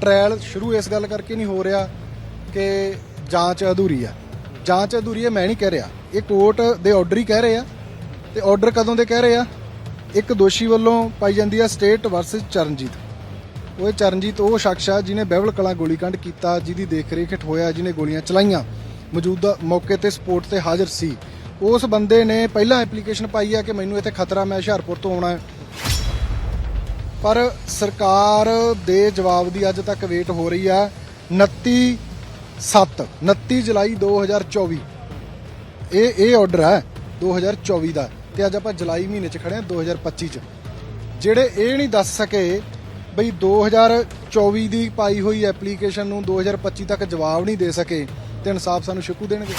Trial ਸ਼ੁਰੂ ਇਸ ਗੱਲ ਕਰਕੇ ਨਹੀਂ ਹੋ ਰਿਹਾ ਕਿ ਜਾਂਚ ਅਧੂਰੀ ਆ। ਜਾਂਚ ਅਧੂਰੀ ਹੈ, ਮੈਂ ਨਹੀਂ ਕਹਿ ਰਿਹਾ। ਇਹ ਕੋਰਟ ਦੇ ਆਰਡਰ ਹੀ ਕਹਿ ਰਹੇ ਆ ਤੇ ਆਰਡਰ ਕਦੋਂ ਦੇ ਕਹਿ ਰਹੇ ਆ? ਇੱਕ ਦੋਸ਼ੀ ਵੱਲੋਂ ਪਾਈ ਜਾਂਦੀ ਆ ਸਟੇਟ ਵਰਸਸ ਚਰਨਜੀਤ। ਉਹ ਇਹ ਚਰਨਜੀਤ, ਉਹ ਸ਼ਖਸ ਆ ਜਿਹਨੇ ਬਹਿਵਲ ਕਲਾਂ ਗੋਲੀकांड ਕੀਤਾ, ਜਿਹਦੀ ਦੇਖਰੇਖ ਹੇਠ ਹੋਇਆ, ਜਿਹਨੇ ਗੋਲੀਆਂ ਚਲਾਈਆਂ। ਮੌਜੂਦਾ ਮੌਕੇ ਤੇ ਸਪੋਰਟ ਤੇ ਹਾਜ਼ਰ ਸੀ। ਉਸ ਬੰਦੇ ਨੇ ਪਹਿਲਾਂ ਐਪਲੀਕੇਸ਼ਨ ਪਾਈ ਆ ਕਿ ਮੈਨੂੰ ਇੱਥੇ ਖਤਰਾ, ਮੈਂ ਹੁਸ਼ਿਆਰਪੁਰ ਤੋਂ ਆਉਣਾ ਹੈ। ਪਰ ਸਰਕਾਰ ਦੇ ਜਵਾਬ ਦੀ ਅੱਜ ਤੱਕ ਵੇਟ ਹੋ ਰਹੀ ਆ 29 7 29 ਜੁਲਾਈ 2024 ਇਹ ਇਹ ਆਰਡਰ ਹੈ 2024 ਦਾ ਤੇ ਅੱਜ ਆਪਾਂ ਜੁਲਾਈ ਮਹੀਨੇ ਚ ਖੜੇ ਹਾਂ 2025 ਚ। ਜਿਹੜੇ ਇਹ ਨਹੀਂ ਦੱਸ ਸਕੇ ਬਈ 2024 ਦੀ ਪਾਈ ਹੋਈ ਐਪਲੀਕੇਸ਼ਨ ਨੂੰ 2025 ਤੱਕ ਜਵਾਬ ਨਹੀਂ ਦੇ ਸਕੇ ਤੇ ਇਨਸਾਫ ਸਾਨੂੰ ਸ਼ਿਕੂ ਦੇਣਗੇ।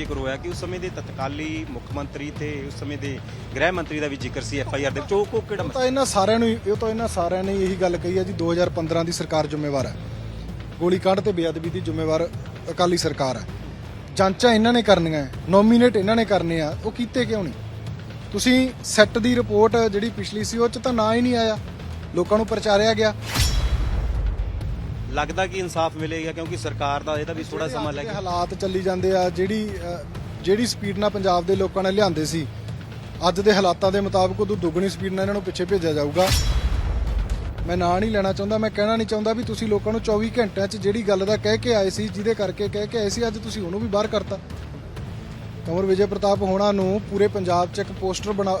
ਜ਼ਿਕਰ ਹੋਇਆ ਕਿ ਉਸ ਸਮੇਂ ਦੇ ਤਤਕਾਲੀ ਮੁੱਖ ਮੰਤਰੀ ਤੇ ਉਸ ਸਮੇਂ ਦੇ ਗ੍ਰਹਿ ਮੰਤਰੀ ਦਾ ਵੀ ਜ਼ਿਕਰ ਸੀ ਐਫ ਆਈ ਆਰ ਦੇ ਵਿੱਚ। ਉਹ ਕੋ ਕਿਹੜਾ ਤਾਂ ਇਹਨਾਂ ਸਾਰਿਆਂ ਨੂੰ ਇਹ ਤਾਂ ਇਹਨਾਂ ਸਾਰਿਆਂ ਨੇ ਇਹੀ ਗੱਲ ਕਹੀ ਹੈ ਜੀ 2015 ਦੀ ਸਰਕਾਰ ਜ਼ਿੰਮੇਵਾਰ ਹੈ। ਗੋਲੀकांड ਤੇ ਬੇਅਦਬੀ ਦੀ ਜ਼ਿੰਮੇਵਾਰ ਅਕਾਲੀ ਸਰਕਾਰ ਹੈ। ਜਾਂਚਾਂ ਇਹਨਾਂ ਨੇ ਕਰਨੀਆਂ ਨੋਮੀਨੇਟ ਇਹਨਾਂ ਨੇ ਕਰਨੇ ਆ, ਉਹ ਕੀਤੇ ਕਿਉਂ ਨਹੀਂ? ਤੁਸੀਂ ਸੈੱਟ ਦੀ ਰਿਪੋਰਟ ਜਿਹੜੀ ਪਿਛਲੀ ਸੀ, ਉਹ ਚ ਤਾਂ ਨਾਂ ਹੀ ਨਹੀਂ ਆਇਆ। ਲੋਕਾਂ ਨੂੰ ਪ੍ਰਚਾਰਿਆ ਗਿਆ। ਲੱਗਦਾ ਕਿ ਇਨਸਾਫ ਮਿਲੇਗਾ ਕਿਉਂਕਿ ਸਰਕਾਰ ਦਾ ਇਹਦਾ ਵੀ ਥੋੜਾ ਸਮਾਂ ਲੱਗੇਗਾ ਹਾਲਾਤ ਚੱਲੀ ਜਾਂਦੇ ਆ ਜਿਹੜੀ ਜਿਹੜੀ ਸਪੀਡ ਨਾਲ ਪੰਜਾਬ ਦੇ ਲੋਕਾਂ ਨੇ ਲਿਆਂਦੇ ਸੀ ਅੱਜ ਦੇ ਹਾਲਾਤਾਂ ਦੇ ਮੁਤਾਬਕ ਉਦੋਂ ਦੁੱਗਣੀ ਸਪੀਡ ਨਾਲ ਇਹਨਾਂ ਨੂੰ ਪਿੱਛੇ ਭੇਜਿਆ ਜਾਊਗਾ। ਮੈਂ ਨਾਂ ਨਹੀਂ ਲੈਣਾ ਚਾਹੁੰਦਾ ਮੈਂ ਕਹਿਣਾ ਨਹੀਂ ਚਾਹੁੰਦਾ ਵੀ ਤੁਸੀਂ ਲੋਕਾਂ ਨੂੰ 24 ਘੰਟਿਆਂ 'ਚ ਜਿਹੜੀ ਗੱਲ ਦਾ ਕਹਿ ਕੇ ਆਏ ਸੀ ਜਿਹਦੇ ਕਰਕੇ ਕਹਿ ਕੇ ਆਏ ਸੀ ਅੱਜ ਤੁਸੀਂ ਉਹਨੂੰ ਵੀ ਬਾਹਰ ਕਰਤਾ ਕੰਵਰ ਵਿਜੇ ਪ੍ਰਤਾਪ ਹੋਣਾ ਨੂੰ ਪੂਰੇ ਪੰਜਾਬ 'ਚ ਇੱਕ ਪੋਸਟਰ ਬਣਾ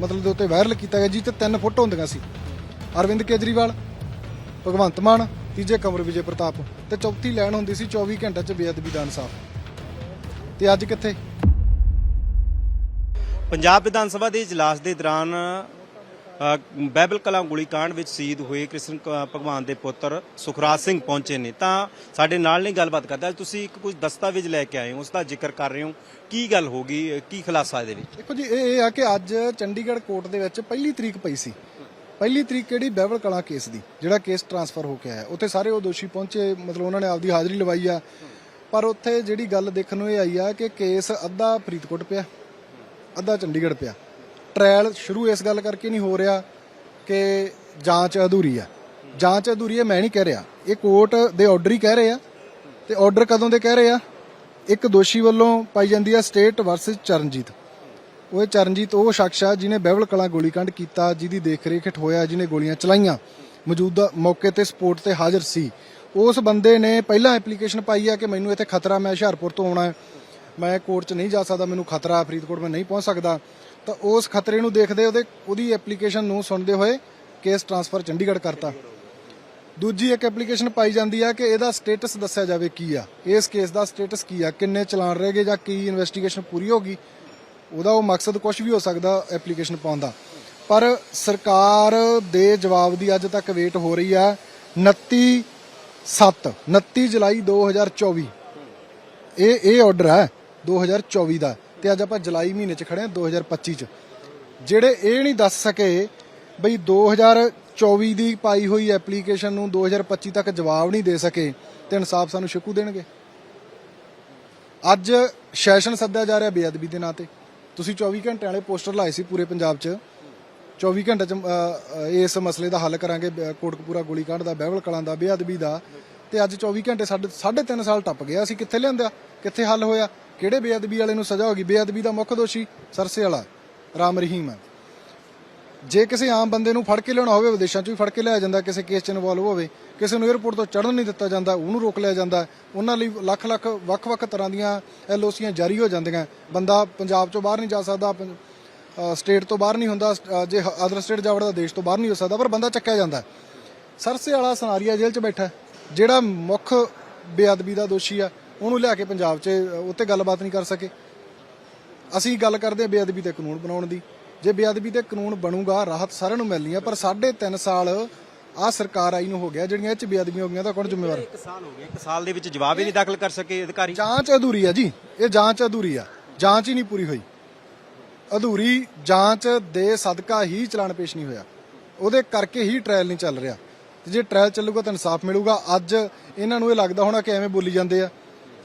ਮਤਲਬ ਦੇ ਉੱਤੇ ਵਾਇਰਲ ਕੀਤਾ ਗਿਆ ਜੀ ਤੇ ਤਿੰਨ ਫੁੱਟ ਹੁੰਦੀਆਂ ਸੀ। ਅਰਵਿੰਦ ਕੇਜਰੀਵਾਲ ਭਗਵੰਤ ਮਾਨ ਤੀਜੇ ਕੰਵਰ ਵਿਜੇ ਪ੍ਰਤਾਪ ਤੇ ਚੌਥੀ ਲਾਈਨ ਹੁੰਦੀ ਸੀ 24 ਘੰਟਿਆਂ 'ਚ ਬੇਅਦਬੀ ਦਾ ਇਨਸਾਫ। ਤੇ ਅੱਜ ਕਿੱਥੇ? ਪੰਜਾਬ ਵਿਧਾਨ ਸਭਾ ਦੇ ਇਜਲਾਸ ਦੇ ਦੌਰਾਨ ਬਾਈਬਲ ਕਲਾਂ ਗੋਲੀकांड ਵਿੱਚ ਸ਼ਹੀਦ ਹੋਏ ਕ੍ਰਿਸ਼ਨ ਭਗਵਾਨ ਦੇ ਪੁੱਤਰ ਸੁਖਰਾਜ ਸਿੰਘ ਪਹੁੰਚੇ ਨੇ। ਤਾਂ ਸਾਡੇ ਨਾਲ ਨਹੀਂ ਗੱਲਬਾਤ ਕਰਦਾ ਤੁਸੀਂ ਇੱਕ ਕੁਝ ਦਸਤਾਵੇਜ਼ ਲੈ ਕੇ ਆਏ ਹੋ ਉਸ ਦਾ ਜ਼ਿਕਰ ਕਰ ਰਹੇ ਹੋ। ਕੀ ਗੱਲ ਹੋ ਗਈ? ਕੀ ਖੁਲਾਸਾ ਇਹਦੇ ਵਿੱਚ? ਦੇਖੋ ਜੀ ਇਹ ਇਹ ਆ ਕਿ ਅੱਜ ਚੰਡੀਗੜ੍ਹ ਕੋਰਟ ਦੇ ਵਿੱਚ ਪਹਿਲੀ ਤਰੀਕ ਪਈ ਸੀ। ਪਹਿਲੀ ਤਰੀਕ ਕਿਹੜੀ ਬਹਿਵਲ ਕਲਾ ਕੇਸ ਦੀ, ਜਿਹੜਾ ਕੇਸ ਟਰਾਂਸਫਰ ਹੋ ਕੇ ਆਇਆ। ਉੱਥੇ ਸਾਰੇ ਉਹ ਦੋਸ਼ੀ ਪਹੁੰਚੇ, ਮਤਲਬ ਉਹਨਾਂ ਨੇ ਆਪਦੀ ਹਾਜ਼ਰੀ ਲਵਾਈ ਆ। ਪਰ ਉੱਥੇ ਜਿਹੜੀ ਗੱਲ ਦੇਖਣ ਨੂੰ ਇਹ ਆਈ ਆ ਕਿ ਕੇਸ ਅੱਧਾ ਫਰੀਦਕੋਟ ਪਿਆ, ਅੱਧਾ ਚੰਡੀਗੜ੍ਹ ਪਿਆ। ਟ੍ਰਾਇਲ ਸ਼ੁਰੂ ਇਸ ਗੱਲ ਕਰਕੇ ਨਹੀਂ ਹੋ ਰਿਹਾ ਕਿ ਜਾਂਚ ਅਧੂਰੀ ਆ। ਜਾਂਚ ਅਧੂਰੀ ਹੈ ਮੈਂ ਨਹੀਂ ਕਹਿ ਰਿਹਾ। ਇਹ ਕੋਰਟ ਦੇ ਆਰਡਰ ਹੀ ਕਹਿ ਰਹੇ ਆ ਤੇ ਆਰਡਰ ਕਦੋਂ ਦੇ ਕਹਿ ਰਹੇ ਆ? ਇੱਕ ਦੋਸ਼ੀ ਵੱਲੋਂ ਪਾਈ ਜਾਂਦੀ ਆ ਸਟੇਟ ਵਰਸਸ ਚਰਨਜੀਤ। ਉਹ ਇਹ ਚਰਨਜੀਤ, ਉਹ ਸ਼ਖਸ ਆ ਜਿਹਨੇ ਬਹਿਬਲ ਕਲਾਂ ਗੋਲੀकांड ਕੀਤਾ, ਜਿਹਦੀ ਦੇਖਰੇਖ ਹੇਠ ਹੋਇਆ, ਜਿਹਨੇ ਗੋਲੀਆਂ ਚਲਾਈਆਂ। ਮੌਜੂਦਾ ਮੌਕੇ ਤੇ ਸਪੋਰਟ ਤੇ ਹਾਜ਼ਰ ਸੀ। ਉਸ ਬੰਦੇ ਨੇ ਪਹਿਲਾਂ ਐਪਲੀਕੇਸ਼ਨ ਪਾਈ ਆ ਕਿ ਮੈਨੂੰ ਇੱਥੇ ਖਤਰਾ, ਮੈਂ ਹੁਸ਼ਿਆਰਪੁਰ ਤੋਂ ਆਉਣਾ ਹੈ। ਮੈਂ ਕੋਰਟ 'ਚ ਨਹੀਂ ਜਾ ਸਕਦਾ, ਮੈਨੂੰ ਖਤਰਾ, ਫਰੀਦਕੋਟ ਮੈਂ ਨਹੀਂ ਪਹੁੰਚ ਸਕਦਾ। ਤਾਂ ਉਸ ਖਤਰੇ ਨੂੰ ਦੇਖਦੇ ਉਹਦੇ, ਉਹਦੀ ਐਪਲੀਕੇਸ਼ਨ ਨੂੰ ਸੁਣਦੇ ਹੋਏ ਕੇਸ ਟ੍ਰਾਂਸਫਰ ਚੰਡੀਗੜ੍ਹ ਕਰਤਾ। ਦੂਜੀ ਇੱਕ ਐਪਲੀਕੇਸ਼ਨ ਪਾਈ ਜਾਂਦੀ ਆ ਕਿ ਇਹਦਾ ਸਟੇਟਸ ਦੱਸਿਆ ਜਾਵੇ ਕੀ ਆ। ਇਸ ਕੇਸ ਦਾ ਸਟੇਟਸ ਕੀ ਆ? ਕਿੰਨੇ ਚਲਾਨ ਰਹਿ ਗਏ ਜਾਂ ਕੀ ਇਨਵੈਸਟੀਗੇਸ਼ਨ ਪੂਰੀ ਹੋ ਗਈ? ਉਹਦਾ ਉਹ ਮਕਸਦ ਕੁਝ ਵੀ ਹੋ ਸਕਦਾ ਐਪਲੀਕੇਸ਼ਨ ਪਾਉਣ ਦਾ। ਪਰ ਸਰਕਾਰ ਦੇ ਜਵਾਬ ਦੀ ਅੱਜ ਤੱਕ ਵੇਟ ਹੋ ਰਹੀ ਆ 29 7 29 ਜੁਲਾਈ 2024 ਇਹ ਇਹ ਆਰਡਰ ਹੈ 2024 ਦਾ ਤੇ ਅੱਜ ਆਪਾਂ ਜੁਲਾਈ ਮਹੀਨੇ ਚ ਖੜੇ ਹਾਂ 2025 ਚ। ਜਿਹੜੇ ਇਹ ਨਹੀਂ ਦੱਸ ਸਕੇ ਬਈ 2024 ਦੀ ਪਾਈ ਹੋਈ ਐਪਲੀਕੇਸ਼ਨ ਨੂੰ 2025 ਤੱਕ ਜਵਾਬ ਨਹੀਂ ਦੇ ਸਕੇ ਤੇ ਇਨਸਾਫ ਸਾਨੂੰ ਸ਼ਿਕੂ ਦੇਣਗੇ। ਅੱਜ ਸੈਸ਼ਨ ਸੱਦਿਆ ਜਾ ਰਿਹਾ ਬੇਅਦਬੀ ਦੇ ਨਾਂ ਤੇ। ਤੁਸੀਂ 24 ਘੰਟੇ ਵਾਲੇ ਪੋਸਟਰ ਲਾਏ ਸੀ ਪੂਰੇ ਪੰਜਾਬ 'ਚ। 24 ਘੰਟੇ 'ਚ ਇਸ ਮਸਲੇ ਦਾ ਹੱਲ ਕਰਾਂਗੇ, ਬ- ਕੋਟਕਪੂਰਾ ਗੋਲੀकांड ਦਾ ਬਹਿਵਲ ਕਲਾਂ ਦਾ, ਬੇਅਦਬੀ ਦਾ। ਤੇ ਅੱਜ 24 ਘੰਟੇ ਸਾਡੇ, ਸਾਢੇ ਤਿੰਨ ਸਾਲ ਟੱਪ ਗਿਆ। ਅਸੀਂ ਕਿੱਥੇ ਲਿਆਂਦਾ? ਕਿੱਥੇ ਹੱਲ ਹੋਇਆ? ਕਿਹੜੇ ਬੇਅਦਬੀ ਵਾਲੇ ਨੂੰ ਸਜ਼ਾ ਹੋ ਗਈ? ਬੇਅਦਬੀ ਦਾ ਮੁੱਖ ਦੋਸ਼ੀ ਸਰਸੇ ਵਾਲਾ, ਰਾਮ ਰਹੀਮ ਹੈ। ਜੇ ਕਿਸੇ ਆਮ ਬੰਦੇ ਨੂੰ ਫੜ ਕੇ ਲਿਆਉਣਾ ਹੋਵੇ, ਵਿਦੇਸ਼ਾਂ 'ਚੋਂ ਵੀ ਫੜ ਕੇ ਲਿਆ ਜਾਂਦਾ, ਕਿਸੇ ਕੇਸ 'ਚ ਇਨਵੋਲਵ ਹੋਵੇ, ਕਿਸੇ ਨੂੰ 에ਅਰਪੋਰਟ ਤੋਂ ਚੜ੍ਹਨ ਨਹੀਂ ਦਿੱਤਾ ਜਾਂਦਾ, ਉਹਨੂੰ ਰੋਕ ਲਿਆ ਜਾਂਦਾ, ਉਹਨਾਂ ਲਈ ਲੱਖ ਲੱਖ ਵੱਖ-ਵੱਖ ਤਰ੍ਹਾਂ ਦੀਆਂ ਐਲਓਸੀਆਂ ਜਾਰੀ ਹੋ ਜਾਂਦੀਆਂ। ਬੰਦਾ ਪੰਜਾਬ 'ਚੋਂ ਬਾਹਰ ਨਹੀਂ ਜਾ ਸਕਦਾ ਸਟੇਟ ਤੋਂ ਬਾਹਰ ਨਹੀਂ ਹੁੰਦਾ ਜੇ ਅਦਰ ਸਟੇਟ ਜਾ ਵੜਦਾ, ਦੇਸ਼ ਤੋਂ ਬਾਹਰ ਨਹੀਂ ਹੋ ਸਕਦਾ, ਪਰ ਬੰਦਾ ਚੱਕਿਆ ਜਾਂਦਾ। ਸਰਸੇ ਵਾਲਾ ਸਨਾਰੀਆ ਜੇਲ੍ਹ 'ਚ ਬੈਠਾ ਜਿਹੜਾ ਮੁੱਖ ਬੇਅਦਬੀ ਦਾ ਦੋਸ਼ੀ ਆ, ਉਹਨੂੰ ਲਿਆ ਕੇ ਪੰਜਾਬ 'ਚ ਉੱਤੇ ਗੱਲਬਾਤ ਨਹੀਂ ਕਰ ਸਕੇ। ਅਸੀਂ ਗੱਲ ਕਰਦੇ ਹਾਂ ਬੇਅਦਬੀ ਤੇ ਕਾਨੂੰਨ ਬਣਾਉਣ ਦੀ। ਜੇ ਬੇਅਦਬੀ ਤੇ ਕਾਨੂੰਨ ਬਣੂਗਾ ਰਾਹਤ ਸਾਰਿਆਂ ਨੂੰ ਮਿਲਣੀ ਆ ਪਰ ਸਾਢੇ ਤਿੰਨ ਸਾਲ ਆ ਸਰਕਾਰ ਆਈ ਨੂੰ ਹੋ ਗਿਆ ਜਿਹੜੀਆਂ ਇਹ ਚ ਬੇਅਦਬੀਆਂ ਹੋ ਗਈਆਂ ਤਾਂ ਕੌਣ ਜ਼ਿੰਮੇਵਾਰ? ਇੱਕ ਸਾਲ ਹੋ ਗਿਆ ਇੱਕ ਸਾਲ ਦੇ ਵਿੱਚ ਜਵਾਬ ਹੀ ਨਹੀਂ ਦਾਖਲ ਕਰ ਸਕੇ ਅਧਿਕਾਰੀ। ਜਾਂਚ ਅਧੂਰੀ ਆ ਜੀ ਇਹ ਜਾਂਚ ਅਧੂਰੀ ਆ ਜਾਂਚ ਹੀ ਨਹੀਂ ਪੂਰੀ ਹੋਈ। ਅਧੂਰੀ ਜਾਂਚ ਦੇ ਸਦਕਾ ਹੀ ਚਲਾਨ ਪੇਸ਼ ਨਹੀਂ ਹੋਇਆ। ਉਹਦੇ ਕਰਕੇ ਹੀ ਟ੍ਰਾਇਲ ਨਹੀਂ ਚੱਲ ਰਿਹਾ। ਤੇ ਜੇ ਟ੍ਰਾਇਲ ਚੱਲੂਗਾ ਤਾਂ ਇਨਸਾਫ ਮਿਲੂਗਾ। ਅੱਜ ਇਹਨਾਂ ਨੂੰ ਇਹ ਲੱਗਦਾ ਹੋਣਾ ਕਿ ਐਵੇਂ ਬੋਲੀ ਜਾਂਦੇ ਆ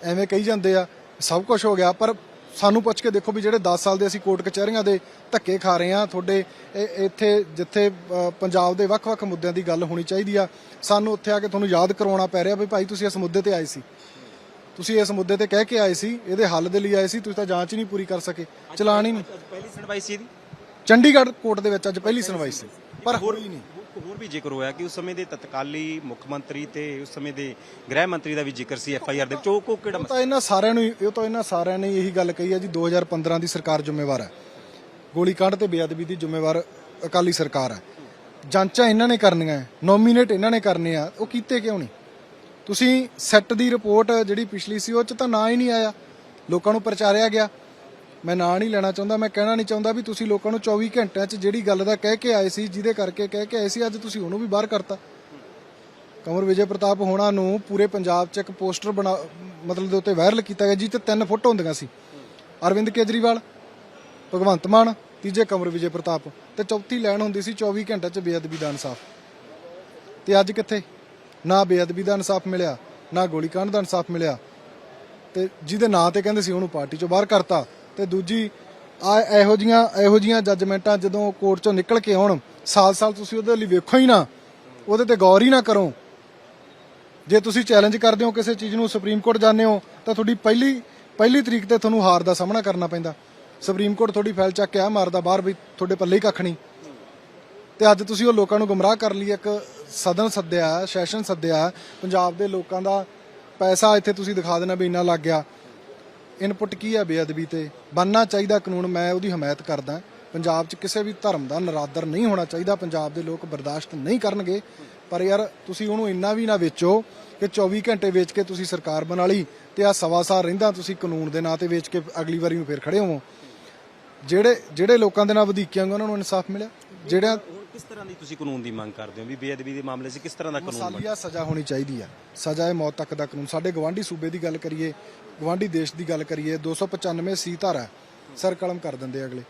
ਐਵੇਂ ਕਹੀ ਜਾਂਦੇ ਆ ਸਭ ਕੁਝ ਹੋ ਗਿਆ ਪਰ ਸਾਨੂੰ ਪੁੱਛ ਕੇ ਦੇਖੋ ਵੀ ਜਿਹੜੇ 10 ਸਾਲ ਦੇ ਅਸੀਂ ਕੋਰਟ ਕਚਹਿਰੀਆਂ ਦੇ ਧੱਕੇ ਖਾ ਰਹੇ ਆ ਤੁਹਾਡੇ ਇੱਥੇ ਜਿੱਥੇ ਪੰਜਾਬ ਦੇ ਵੱਖ-ਵੱਖ ਮੁੱਦਿਆਂ ਦੀ ਗੱਲ ਹੋਣੀ ਚਾਹੀਦੀ ਆ। ਸਾਨੂੰ ਉੱਥੇ ਆ ਕੇ ਤੁਹਾਨੂੰ ਯਾਦ ਕਰਵਾਉਣਾ ਪੈ ਰਿਹਾ ਵੀ ਭਾਈ ਤੁਸੀਂ ਇਸ ਮੁੱਦੇ ਤੇ ਆਏ ਸੀ। ਤੁਸੀਂ ਇਸ ਮੁੱਦੇ ਤੇ ਕਹਿ ਕੇ ਆਏ ਸੀ ਇਹਦੇ ਹੱਲ ਦੇ ਲਈ ਆਏ ਸੀ ਤੁਸੀਂ ਤਾਂ ਜਾਂਚ ਹੀ ਨਹੀਂ ਪੂਰੀ ਕਰ ਸਕੇ। ਚਲਾਨ ਹੀ ਨਹੀਂ। ਪਹਿਲੀ ਸੁਣਵਾਈ ਸੀ ਇਹਦੀ? ਚੰਡੀਗੜ੍ਹ ਕੋਰਟ ਦੇ ਵਿੱਚ ਅੱਜ ਪਹਿਲੀ ਸੁਣਵਾਈ ਸੀ ਪਰ ਹੋਰ ਹੋਈ ਨਹੀਂ। ਇੱਕ ਹੋਰ ਵੀ ਜ਼ਿਕਰ ਹੋਇਆ ਕਿ ਉਸ ਸਮੇਂ ਦੇ ਤਤਕਾਲੀ ਮੁੱਖ ਮੰਤਰੀ ਤੇ ਉਸ ਸਮੇਂ ਦੇ ਗ੍ਰਹਿ ਮੰਤਰੀ ਦਾ ਵੀ ਜ਼ਿਕਰ ਸੀ ਐਫ ਆਈ ਆਰ ਦੇ ਵਿੱਚ। ਉਹ ਕੋ ਕਿਹੜਾ ਉਹ ਤਾਂ ਇਹਨਾਂ ਸਾਰਿਆਂ ਨੂੰ ਇਹ ਤਾਂ ਇਹਨਾਂ ਸਾਰਿਆਂ ਨੇ ਇਹੀ ਗੱਲ ਕਹੀ ਹੈ ਜੀ 2015 ਦੀ ਸਰਕਾਰ ਜ਼ਿੰਮੇਵਾਰ ਹੈ। ਗੋਲੀकांड ਤੇ ਬੇਅਦਬੀ ਦੀ ਜ਼ਿੰਮੇਵਾਰ ਅਕਾਲੀ ਸਰਕਾਰ ਹੈ। ਜਾਂਚਾਂ ਇਹਨਾਂ ਨੇ ਕਰਨੀਆਂ ਨੋਮੀਨੇਟ ਇਹਨਾਂ ਨੇ ਕਰਨੇ ਆ, ਉਹ ਕੀਤੇ ਕਿਉਂ ਨਹੀਂ? ਤੁਸੀਂ ਸੈੱਟ ਦੀ ਰਿਪੋਰਟ ਜਿਹੜੀ ਪਿਛਲੀ ਸੀ, ਉਹ ਚ ਤਾਂ ਨਾਂ ਹੀ ਨਹੀਂ ਆਇਆ। ਲੋਕਾਂ ਨੂੰ ਪ੍ਰਚਾਰਿਆ ਗਿਆ। ਮੈਂ ਨਾਂ ਨਹੀਂ ਲੈਣਾ ਚਾਹੁੰਦਾ, ਮੈਂ ਕਹਿਣਾ ਨਹੀਂ ਚਾਹੁੰਦਾ ਵੀ ਤੁਸੀਂ ਲੋਕਾਂ ਨੂੰ 24 ਘੰਟਿਆਂ 'ਚ ਜਿਹੜੀ ਗੱਲ ਦਾ ਕਹਿ ਕੇ ਆਏ ਸੀ, ਜਿਹਦੇ ਕਰਕੇ ਕਹਿ ਕੇ ਆਏ ਸੀ, ਅੱਜ ਤੁਸੀਂ ਉਹਨੂੰ ਵੀ ਬਾਹਰ ਕਰਤਾ। ਕੰਵਰ ਵਿਜੇ ਪ੍ਰਤਾਪ ਹੋਣਾ ਨੂੰ ਪੂਰੇ ਪੰਜਾਬ 'ਚ ਇੱਕ ਪੋਸਟਰ ਬਣਾ, ਮਤਲਬ ਦੇ ਉੱਤੇ ਵਾਇਰਲ ਕੀਤਾ ਗਿਆ ਜੀ ਤਿੰਨ ਫੋਟੋ ਹੁੰਦੀਆਂ ਸੀ। ਅਰਵਿੰਦ ਕੇਜਰੀਵਾਲ, ਭਗਵੰਤ ਮਾਨ, ਤੀਜੇ ਕੰਵਰ ਵਿਜੇ ਪ੍ਰਤਾਪ। ਤੇ ਚੌਥੀ ਲਾਈਨ ਹੁੰਦੀ ਸੀ 24 ਘੰਟਿਆਂ 'ਚ ਬੇਅਦਬੀ ਦਾ ਇਨਸਾਫ। ਤੇ ਅੱਜ ਕਿੱਥੇ? ਨਾ ਬੇਅਦਬੀ ਦਾ ਇਨਸਾਫ ਮਿਲਿਆ, ਨਾ ਗੋਲੀकांड ਦਾ ਇਨਸਾਫ ਮਿਲਿਆ। ਤੇ ਜਿਹਦੇ ਨਾਂ ਤੇ ਕਹਿੰਦੇ ਸੀ ਉਹਨੂੰ ਪਾਰਟੀ ਚੋਂ ਬਾਹਰ ਕਰਤਾ। ਤੇ ਦੂਜੀ, ਆ ਇਹੋ ਜੀਆਂ ਇਹੋ ਜੀਆਂ ਜੱਜਮੈਂਟਾਂ ਜਦੋਂ ਕੋਰਟ ਚੋਂ ਨਿਕਲ ਕੇ ਆਉਣ, ਸਾਲ-ਸਾਲ ਤੁਸੀਂ ਉਹਦੇ ਲਈ ਵੇਖੋ ਹੀ ਨਾ, ਉਹਦੇ ਤੇ ਗੌਰ ਹੀ ਨਾ ਕਰੋ। ਜੇ ਤੁਸੀਂ ਚੈਲੰਜ ਕਰਦੇ ਹੋ ਕਿਸੇ ਚੀਜ਼ ਨੂੰ ਸੁਪਰੀਮ ਕੋਰਟ ਜਾਂਦੇ ਹੋ, ਤਾਂ ਤੁਹਾਡੀ ਪਹਿਲੀ ਪਹਿਲੀ ਤਰੀਕ ਤੇ ਤੁਹਾਨੂੰ ਹਾਰ ਦਾ ਸਾਹਮਣਾ ਕਰਨਾ ਪੈਂਦਾ। ਸੁਪਰੀਮ ਕੋਰਟ ਤੁਹਾਡੀ ਫਾਈਲ ਚੱਕ ਕੇ ਆ ਮਾਰਦਾ ਬਾਹਰ ਵੀ ਤੁਹਾਡੇ ਪੱਲੇ ਹੀ ਕੱਖ ਨਹੀਂ। ਤੇ ਅੱਜ ਤੁਸੀਂ ਉਹ ਲੋਕਾਂ ਨੂੰ ਗੁੰਮਰਾਹ ਕਰਨ ਲਈ, ਇੱਕ ਸਦਨ ਸੱਦਿਆ, ਸੈਸ਼ਨ ਸੱਦਿਆ, ਪੰਜਾਬ ਦੇ ਲੋਕਾਂ ਦਾ ਪੈਸਾ ਇੱਥੇ ਤੁਸੀਂ ਦਿਖਾ ਦੇਣਾ ਵੀ ਇੰਨਾ ਲੱਗ ਗਿਆ। ਇਨਪੁਟ ਕੀ ਹੈ ਬੇਅਦਬੀ ਤੇ? ਬੰਨਣਾ ਚਾਹੀਦਾ ਕਾਨੂੰਨ, ਮੈਂ ਉਹਦੀ ਹਮਾਇਤ ਕਰਦਾ। ਪੰਜਾਬ 'ਚ ਕਿਸੇ ਵੀ ਧਰਮ ਦਾ ਨਰਾਦਰ ਨਹੀਂ ਹੋਣਾ ਚਾਹੀਦਾ। ਪੰਜਾਬ ਦੇ ਲੋਕ ਬਰਦਾਸ਼ਤ ਨਹੀਂ ਕਰਨਗੇ। ਪਰ ਯਾਰ, ਤੁਸੀਂ ਉਹਨੂੰ ਇੰਨਾ ਵੀ ਨਾ ਵੇਚੋ ਕਿ 24 ਘੰਟੇ ਵੇਚ ਕੇ ਤੁਸੀਂ ਸਰਕਾਰ ਬਣਾ ਲਈ ਤੇ ਆ ਸਵਾ ਸਾਲ ਰਹਿੰਦਾ, ਤੁਸੀਂ ਕਾਨੂੰਨ ਦੇ ਨਾਂ ਤੇ ਵੇਚ ਕੇ ਅਗਲੀ ਵਾਰੀ ਨੂੰ ਫੇਰ ਖੜੇ ਹੋਵੋ। ਜਿਹੜੇ ਜਿਹੜੇ ਲੋਕਾਂ ਦੇ ਨਾਲ ਵਧੀਕੀਆਂ ਉਹਨਾਂ ਨੂੰ ਇਨਸਾਫ ਮਿਲਿਆ? ਜਿਹੜਾ ਕਿਸ ਤਰ੍ਹਾਂ ਦੀ ਤੁਸੀਂ ਕਾਨੂੰਨ ਦੀ ਮੰਗ ਕਰਦੇ ਹੋ? ਵੀ ਬੇਅਦਬੀ ਦੇ ਮਾਮਲੇ 'ਚ ਕਿਸ ਤਰ੍ਹਾਂ ਦਾ ਕਾਨੂੰਨ ਮਸਾਲੀਆ ਸਜ਼ਾ ਹੋਣੀ ਚਾਹੀਦੀ ਆ। ਸਜ਼ਾ ਹੈ ਮੌਤ ਤੱਕ ਦਾ ਕਾਨੂੰਨ। ਸਾਡੇ ਗਵਾਂਢੀ ਸੂਬੇ ਦੀ ਗੱਲ ਕਰੀਏ ਗਵਾਂਢੀ ਦੇਸ਼ ਦੀ ਗੱਲ ਕਰੀਏ 295 ਸੀ ਧਾਰਾ ਸਰ ਕਲਮ ਕਰ ਦਿੰਦੇ ਅਗਲੇ।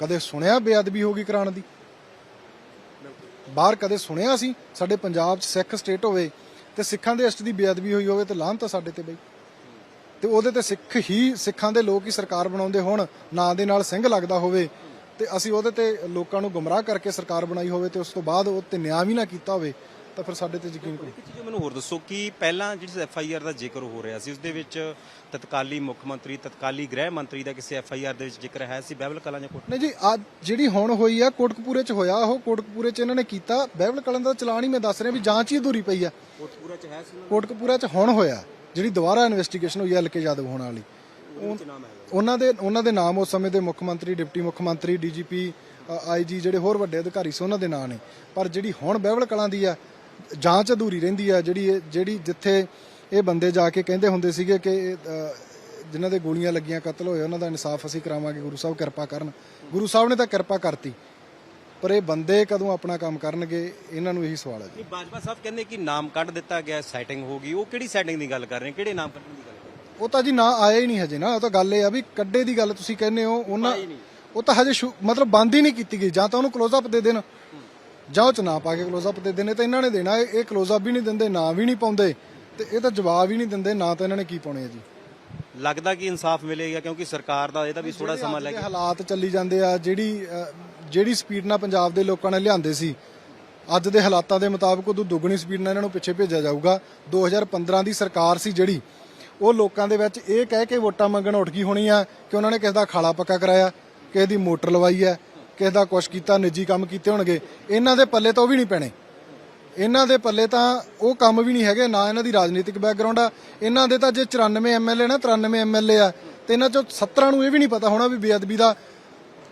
ਕਦੇ ਸੁਣਿਆ ਬੇਅਦਬੀ ਹੋ ਗਈ ਕਰਾਉਣ ਦੀ? ਬਾਹਰ ਕਦੇ ਸੁਣਿਆ ਸੀ ਸਾਡੇ ਪੰਜਾਬ 'ਚ ਸਿੱਖ ਸਟੇਟ ਹੋਵੇ ਤੇ ਸਿੱਖਾਂ ਦੇ ਇਸ਼ਟ ਦੀ ਬੇਅਦਬੀ ਹੋਈ ਹੋਵੇ ਤੇ ਲਾਹਨਤ ਤਾਂ ਸਾਡੇ ਤੇ ਬਈ। ਤੇ ਉਹਦੇ ਤੇ ਸਿੱਖ ਹੀ ਸਿੱਖਾਂ ਦੇ ਲੋਕ ਹੀ ਸਰਕਾਰ ਬਣਾਉਂਦੇ ਹੋਣ ਨਾਂ ਦੇ ਨਾਲ ਸਿੰਘ ਲੱਗਦਾ ਹੋਵੇ ਤੇ ਅਸੀਂ ਉਹਦੇ ਤੇ ਲੋਕਾਂ ਨੂੰ ਗੁੰਮਰਾਹ ਕਰਕੇ ਸਰਕਾਰ ਬਣਾਈ ਹੋਵੇ ਤੇ ਉਸ ਤੋਂ ਬਾਅਦ ਉਹ ਤੇ ਨਿਆਂ ਵੀ ਨਾ ਕੀਤਾ ਹੋਵੇ ਤਾਂ ਫਿਰ ਸਾਡੇ ਤੇ ਯਕੀਨ ਕਰੋ। ਇੱਕ ਚੀਜ਼ ਮੈਨੂੰ ਹੋਰ ਦੱਸੋ ਕਿ ਪਹਿਲਾਂ ਜਿਹੜੀ ਐਫ ਆਈ ਆਰ ਦਾ ਜ਼ਿਕਰ ਹੋ ਰਿਹਾ ਸੀ ਉਸ ਦੇ ਵਿੱਚ ਤਤਕਾਲੀ ਮੁੱਖ ਮੰਤਰੀ ਤਤਕਾਲੀ ਗ੍ਰਹਿ ਮੰਤਰੀ ਦਾ ਕਿਸੇ ਐਫ ਆਈ ਆਰ ਦੇ ਵਿੱਚ ਜ਼ਿਕਰ ਹੈ ਸੀ? ਬਹਿਬਲ ਕਲਾਂ ਜਾਂ ਕੋਟ ਨਹੀਂ ਜੀ ਅੱਜ ਜਿਹੜੀ ਹੁਣ ਹੋਈ ਆ ਕੋਟਕਪੂਰੇ ਚ ਹੋਇਆ ਉਹ ਕੋਟਕਪੂਰੇ ਚ ਇਹਨਾਂ ਨੇ ਕੀਤਾ। ਬਹਿਬਲ ਕਲਮ ਦਾ ਚਲਾਨ ਹੀ ਮੈਂ ਦੱਸ ਰਿਹਾ ਵੀ ਜਾਂਚ ਹੀ ਅਧੂਰੀ ਪਈ ਆ। ਕੋਟਪੂਰਾ 'ਚ ਹੈ ਸੀ ਕੋਟਕਪੂਰਾ ਚ ਹੁਣ ਹੋਇਆ ਜਿਹੜੀ ਦੁਬਾਰਾ ਇਨਵੈਸਟੀਗੇਸ਼ਨ ਹੋਈ ਆ ਐਲਕੇ ਯਾਦਵ ਹੋਣ ਵਾਲੀ। ਉਹਦੇ ਨਾਮ ਹੈ ਉਹਨਾਂ ਦੇ ਉਹਨਾਂ ਦੇ ਨਾਮ ਉਸ ਸਮੇਂ ਦੇ ਮੁੱਖ ਮੰਤਰੀ ਡਿਪਟੀ ਮੁੱਖ ਮੰਤਰੀ ਡੀਜੀਪੀ ਆਈਜੀ ਜਿਹੜੇ ਹੋਰ ਵੱਡੇ ਅਧਿਕਾਰੀ ਸੀ ਉਹਨਾਂ ਦੇ ਨਾਂ ਨੇ। ਪਰ ਜਿਹੜੀ ਹੁਣ ਬਹਿਵਲ ਕਲਾਂ ਦੀ ਆ ਜਾਂਚ ਅਧੂਰੀ ਰਹਿੰਦੀ ਆ ਜਿਹੜੀ ਇਹ- ਜਿਹੜੀ ਜਿੱਥੇ ਇਹ ਬੰਦੇ ਜਾ ਕੇ ਕਹਿੰਦੇ ਹੁੰਦੇ ਸੀਗੇ ਕਿ ਅ, ਜਿਨ੍ਹਾਂ ਦੇ ਗੋਲੀਆਂ ਲੱਗੀਆਂ ਕਤਲ ਹੋਏ ਉਹਨਾਂ ਦਾ ਇਨਸਾਫ ਅਸੀਂ ਕਰਾਵਾਂਗੇ ਗੁਰੂ ਸਾਹਿਬ ਕਿਰਪਾ ਕਰਨ। ਗੁਰੂ ਸਾਹਿਬ ਨੇ ਤਾਂ ਕਿਰਪਾ ਕਰਤੀ ਪਰ ਇਹ ਬੰਦੇ ਕਦੋਂ ਆਪਣਾ ਕੰਮ ਕਰਨਗੇ ਇਹਨਾਂ ਨੂੰ ਇਹੀ ਸਵਾਲ ਹੈ ਜੀ। ਬਾਜਵਾ ਸਾਹਿਬ ਕਹਿੰਦੇ ਕਿ ਨਾਮ ਕੱਢ ਦਿੱਤਾ ਗਿਆ ਸੈਟਿੰਗ ਹੋ ਗਈ ਉਹ ਕਿਹੜੀ ਸੈਟਿੰਗ ਦੀ ਗੱਲ ਕਰ ਰਹੇ ਕਿਹੜੇ ਨਾਮ ਕੱਢਣ ਦੀ ਗੱਲ ਉਹ ਤਾਂ ਜੀ ਨਾ ਆਇਆ ਹੀ ਨਹੀਂ ਹਜੇ ਨਾ ਉਹ ਤਾਂ ਗੱਲ ਇਹ ਆ ਵੀ ਕੱਡੇ ਦੀ ਗੱਲ ਤੁਸੀਂ ਕਹਿੰਦੇ ਹੋ ਉਹਨਾਂ ਉਹ ਤਾਂ ਹਜੇ ਸ਼ੁ- ਮਤਲਬ ਬੰਦ ਹੀ ਨਹੀਂ ਕੀਤੀ ਗਈ ਜਾਂ ਤਾਂ ਉਹਨੂੰ ਕਲੋਜ਼ ਅਪ ਦੇ ਦੇਣ। ਜਾਂ ਉਹ ਚ ਨਾ ਪਾ ਕੇ ਕਲੋਜ਼ ਅਪ ਦੇ ਦੇਣੇ ਤਾਂ ਇਹਨਾਂ ਨੇ ਦੇਣਾ ਇਹ ਇਹ ਕਲੋਜ਼ ਅਪ ਵੀ ਨਹੀਂ ਦਿੰਦੇ ਨਾਂ ਵੀ ਨਹੀਂ ਪਾਉਂਦੇ ਤੇ ਇਹ ਤਾਂ ਜਵਾਬ ਹੀ ਨਹੀਂ ਦਿੰਦੇ ਨਾ ਤਾਂ ਇਹਨਾਂ ਨੇ ਕੀ ਪਾਉਣੇ ਆ ਜੀ। ਲੱਗਦਾ ਕਿ ਇਨਸਾਫ ਮਿਲੇਗਾ ਕਿਉਂਕਿ ਸਰਕਾਰ ਦਾ ਇਹਦਾ ਵੀ ਥੋੜਾ ਸਮਾਂ ਲੱਗ ਹਾਲਾਤ ਚੱਲੀ ਜਾਂਦੇ ਆ ਜਿਹੜੀ ਅ, ਜਿਹੜੀ ਸਪੀਡ ਨਾਲ ਪੰਜਾਬ ਦੇ ਲੋਕਾਂ ਨੇ ਲਿਆਂਦੇ ਸੀ ਅੱਜ ਦੇ ਹਾਲਾਤਾਂ ਦੇ ਮੁਤਾਬਕ ਉਦੋਂ ਦੁੱਗਣੀ ਸਪੀਡ ਨਾਲ ਇਹਨਾਂ ਨੂੰ ਪਿੱਛੇ ਭੇਜਿਆ ਜਾਊਗਾ। 2015 ਦੀ ਸਰਕਾਰ ਸੀ ਜਿਹੜੀ ਉਹ ਲੋਕਾਂ ਦੇ ਵਿੱਚ ਇਹ ਕਹਿ ਕੇ ਵੋਟਾਂ ਮੰਗਣ ਉੱਠ ਗਈ ਹੋਣੀ ਆ ਕਿ ਉਹਨਾਂ ਨੇ ਕਿਸੇ ਦਾ ਖਾਲਾ ਪੱਕਾ ਕਰਾਇਆ, ਕਿਸੇ ਦੀ ਮੋਟਰ ਲਵਾਈ ਹੈ ਕਿਸੇ ਦਾ ਕੁਛ ਕੀਤਾ, ਨਿੱਜੀ ਕੰਮ ਕੀਤੇ ਹੋਣਗੇ। ਇਹਨਾਂ ਦੇ ਪੱਲੇ ਤਾਂ ਉਹ ਵੀ ਨਹੀਂ ਪੈਣੇ। ਇਹਨਾਂ ਦੇ ਪੱਲੇ ਤਾਂ ਉਹ ਕੰਮ ਵੀ ਨਹੀਂ ਹੈਗੇ, ਨਾ ਇਹਨਾਂ ਦੀ ਰਾਜਨੀਤਿਕ ਬੈਕਗ੍ਰਾਉਂਡ ਆ। ਇਹਨਾਂ ਦੇ ਤਾਂ ਜੇ 94 ਐਮਐਲਏ ਨਾ 93 ਐਮਐਲਏ ਆ, ਤੇ ਇਹਨਾਂ ਚੋਂ 17 ਨੂੰ ਇਹ ਵੀ ਨਹੀਂ ਪਤਾ ਹੋਣਾ ਵੀ ਬੇਅਦਬੀ ਦਾ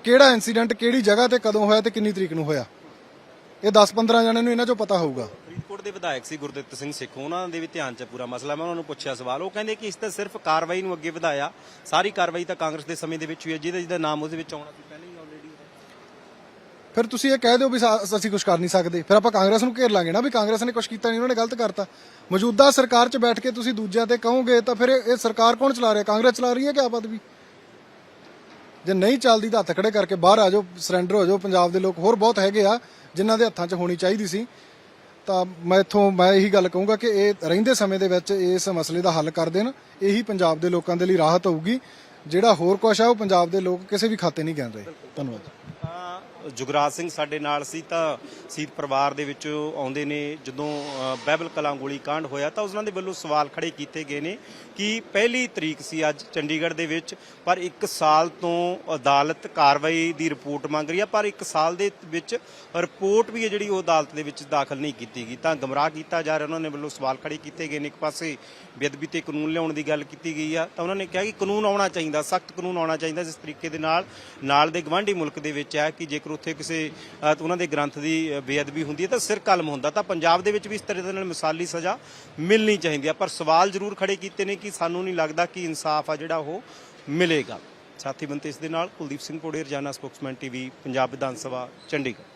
ਕਿਹੜਾ ਇਨਸੀਡੈਂਟ ਕਿਹੜੀ ਜਗ੍ਹਾ ਤੇ ਕਦੋਂ ਹੋਇਆ ਤੇ ਕਿੰਨੀ ਤਰੀਕ ਨੂੰ ਹੋਇਆ। ਇਹ 10-15 ਜਣਿਆਂ ਨੂੰ ਇਹਨਾਂ ਚੋਂ ਪਤਾ ਹੋਊਗਾ। ਫਰੀਦਕੋਟ ਦੇ ਵਿਧਾਇਕ ਸੀ ਗੁਰਦਿੱਤ ਸਿੰਘ ਸਿੱਖ, ਉਹਨਾਂ ਦੇ ਵੀ ਧਿਆਨ 'ਚ ਪੂਰਾ ਮਸਲਾ, ਮੈਂ ਉਹਨਾਂ ਨੂੰ ਪੁੱਛਿਆ ਸਵਾਲ। ਉਹ ਕਹਿੰਦੇ ਕਿ ਇਸ ਤਾਂ ਸਿਰਫ ਕਾਰਵਾਈ ਨੂੰ ਅੱਗੇ ਵਧਾਇਆ। ਸਾਰੀ ਕਾਰਵਾਈ ਤਾਂ ਕਾਂਗਰਸ ਦੇ ਸਮੇਂ ਦੇ ਵਿੱਚ ਹੋਈ ਹੈ, ਜਿਹਦਾ ਜਿਹਦਾ ਨਾਮ ਉਹਦੇ ਵਿੱਚ ਆਉਣਾ ਸੀ, ਪਹਿਲਾਂ ਹੀ ਆਲਰੇਡੀ ਫਿਰ ਤੁਸੀਂ ਇਹ ਕਹਿ ਦਿਓ ਵੀ ਸਾ- ਅਸੀਂ ਕੁਝ ਕਰ ਨਹੀਂ ਸਕਦੇ। ਫਿਰ ਆਪਾਂ ਕਾਂਗਰਸ ਨੂੰ ਘੇਰ ਲਾਂਗੇ ਨਾ ਵੀ ਕਾਂਗਰਸ ਨੇ ਕੁਝ ਕੀਤਾ ਨਹੀਂ, ਉਹਨਾਂ ਨੇ ਗਲਤ ਕਰਤਾ। ਮੌਜੂਦਾ ਸਰਕਾਰ 'ਚ ਬੈਠ ਕੇ ਤੁਸੀਂ ਦੂਜਿਆਂ ਤੇ ਕਹੋਗੇ ਤਾਂ ਫਿਰ ਇਹ ਇਹ ਸਰਕਾਰ ਕੌਣ ਚਲਾ ਰਿਹਾ? ਕਾਂਗਰਸ ਚਲਾ ਰਹੀ ਹੈ ਕਿ ਆਪ ਆਦਮੀ? ਜੇ ਨਹੀਂ ਚੱਲਦੀ ਤਾਂ ਹੱਥ ਖੜੇ ਕਰਕੇ ਬਾਹਰ ਆ ਜਾਓ ਸਰੈਂਡਰ ਹੋ ਜਾਓ। ਪੰਜਾਬ ਦੇ ਲੋਕ ਹੋਰ ਬਹੁਤ ਹੈਗੇ ਆ, ਜਿਨ੍ਹਾਂ ਦੇ ਹੱਥਾਂ 'ਚ ਹੋਣੀ ਚਾਹੀਦੀ ਸੀ। ਤਾਂ ਮੈਂ ਇੱਥੋਂ ਮੈਂ ਇਹੀ ਗੱਲ ਕਹੂੰਗਾ ਕਿ ਇਹ ਰਹਿੰਦੇ ਸਮੇਂ ਦੇ ਵਿੱਚ ਇਸ ਮਸਲੇ ਦਾ ਹੱਲ ਕਰ ਦੇਣ। ਇਹੀ ਪੰਜਾਬ ਦੇ ਲੋਕਾਂ ਦੇ ਲਈ ਰਾਹਤ ਹੋਊਗੀ। ਜਿਹੜਾ ਹੋਰ ਕੁਛ ਆ, ਉਹ ਪੰਜਾਬ ਦੇ ਲੋਕ ਕਿਸੇ ਵੀ ਖਾਤੇ ਨਹੀਂ ਗਿਣ ਰਹੇ। ਧੰਨਵਾਦ। ਜੁਗਰਾਜ ਸਿੰਘ ਸਾਡੇ ਨਾਲ ਸੀ ਤਾਂ ਸੀਤ ਪਰਿਵਾਰ ਦੇ ਵਿੱਚ ਆਉਂਦੇ ਨੇ। ਜਦੋਂ ਬਹਿਬਲ ਕਲਾਂ ਗੋਲੀ ਕਾਂਡ ਹੋਇਆ ਤਾਂ ਉਹਨਾਂ ਦੇ ਵੱਲੋਂ ਸਵਾਲ ਖੜੇ ਕੀਤੇ ਗਏ ਨੇ ਕਿ ਪਹਿਲੀ ਤਰੀਕ ਸੀ ਅੱਜ ਚੰਡੀਗੜ੍ਹ ਦੇ ਵਿੱਚ, ਪਰ 1 ਸਾਲ ਤੋਂ ਅਦਾਲਤ ਕਾਰਵਾਈ ਦੀ ਰਿਪੋਰਟ ਮੰਗ ਰਹੀ ਹੈ ਪਰ 1 ਸਾਲ ਦੇ ਵਿੱਚ ਰਿਪੋਰਟ ਵੀ ਹੈ ਜਿਹੜੀ ਉਹ ਅਦਾਲਤ ਦੇ ਵਿੱਚ ਦਾਖਲ ਨਹੀਂ ਕੀਤੀ ਗਈ। ਤਾਂ ਗਮਰਾਹ ਕੀਤਾ ਜਾ ਰਿਹਾ, ਉਹਨਾਂ ਨੇ ਵੱਲੋਂ ਸਵਾਲ ਖੜੇ ਕੀਤੇ ਗਏ ਨੇ। ਇੱਕ ਪਾਸੇ ਬੇਅਦਬੀ ਤੇ ਕਾਨੂੰਨ ਲਿਆਉਣ ਦੀ ਗੱਲ ਕੀਤੀ ਗਈ ਆ, ਤਾਂ ਉਹਨਾਂ ਨੇ ਕਿਹਾ ਕਿ ਕਾਨੂੰਨ ਆਉਣਾ ਚਾਹੀਦਾ, ਸਖਤ ਕਾਨੂੰਨ ਆਉਣਾ ਚਾਹੀਦਾ ਜਿਸ ਤਰੀਕੇ ਦੇ ਨਾਲ ਨਾਲ ਦੇ ਗਵਾਂਢੀ ਮੁਲਕ ਦੇ ਵਿੱਚ ਹੈ ਕਿ ਜੇਕਰ ਉੱਥੇ ਕਿਸੇ ਉਹਨਾਂ ਦੇ ਗ੍ਰੰਥ ਦੀ ਬੇਅਦਬੀ ਹੁੰਦੀ ਹੈ ਤਾਂ ਸਿਰ ਕਲਮ ਹੁੰਦਾ, ਤਾਂ ਪੰਜਾਬ ਦੇ ਵਿੱਚ ਵੀ ਇਸ ਤਰ੍ਹਾਂ ਦੇ ਨਾਲ ਮਿਸਾਲੀ ਸਜ਼ਾ ਮਿਲਣੀ ਚਾਹੀਦੀ ਹੈ। ਪਰ ਸਵਾਲ ਜ਼ਰੂਰ ਖੜੇ ਕੀਤੇ ਨੇ ਕਿ ਸਾਨੂੰ ਨਹੀਂ ਲੱਗਦਾ ਕਿ ਇਨਸਾਫ ਆ ਜਿਹੜਾ ਉਹ ਮਿਲੇਗਾ। ਸਾਥੀ ਬੰਤੇ ਇਸ ਦੇ ਨਾਲ ਕੁਲਦੀਪ ਸਿੰਘ ਕੋੜੇ ਰਜਾਨਾ ਸਪੋਕਸਮੈਨ ਟੀਵੀ, ਪੰਜਾਬ ਵਿਧਾਨ ਸਭਾ, ਚੰਡੀਗੜ੍ਹ।